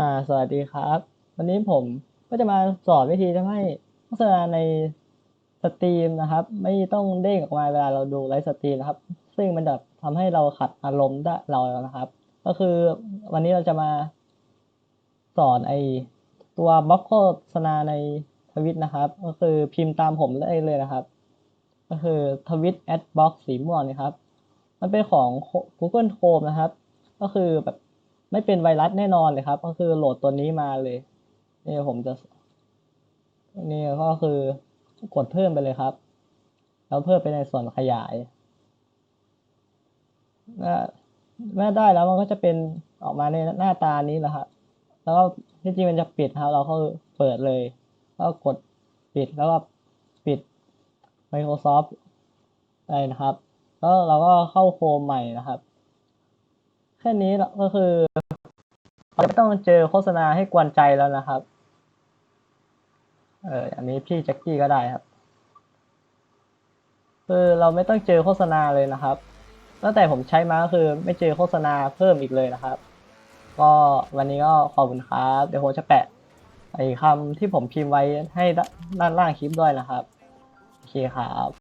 อ่าสวัสดีครับ วันนี้ผมก็จะมาสอนวิธีทำให้โฆษณาในสตรีมนะครับ ไม่ต้องเด้งออกมาเวลาเราดูไลฟ์สตรีมนะครับ ซึ่งมันจะทำให้เราขัดอารมณ์ได้เรานะครับ ก็คือวันนี้เราจะมาสอนไอตัวบล็อกโฆษณาในทวิตนะครับ ก็คือพิมพ์ตามผมได้เลยนะครับ ก็คือทวิตแอดบ็อกสีม่วงนี่ครับ มันเป็นของ Google Chrome นะครับ ก็คือแบบ ไม่เป็นไวรัสแน่นอนเลยครับ ก็คือโหลดตัวนี้มาเลย นี่ผมจะ นี่ก็คือกดเพิ่มไปเลยครับ แล้วเพิ่มไปในส่วนขยายเมื่อได้แล้วมันก็จะเป็นออกมาในหน้าตานี้แหละครับ แล้วก็ที่จริงมันจะปิดครับ เราก็เปิดเลย แล้วก็กดปิดแล้วก็ปิด Microsoft ไปนะครับ แล้วเราก็เข้าโคมใหม่นะครับ แค่นี้ก็คือเราไม่ต้องเจอโฆษณาให้กวนใจแล้วนะครับ เอออันนี้พี่แจ็คกี้ก็ได้ครับ คือเราไม่ต้องเจอโฆษณาเลยนะครับ ตั้งแต่ผมใช้มาก็คือไม่เจอโฆษณาเพิ่มอีกเลยนะครับ ก็วันนี้ก็ขอบคุณครับ เดี๋ยวผมจะแปะไอ้คำที่ผมพิมพ์ไว้ให้ด้านล่างคลิปด้วยนะครับ โอเคครับ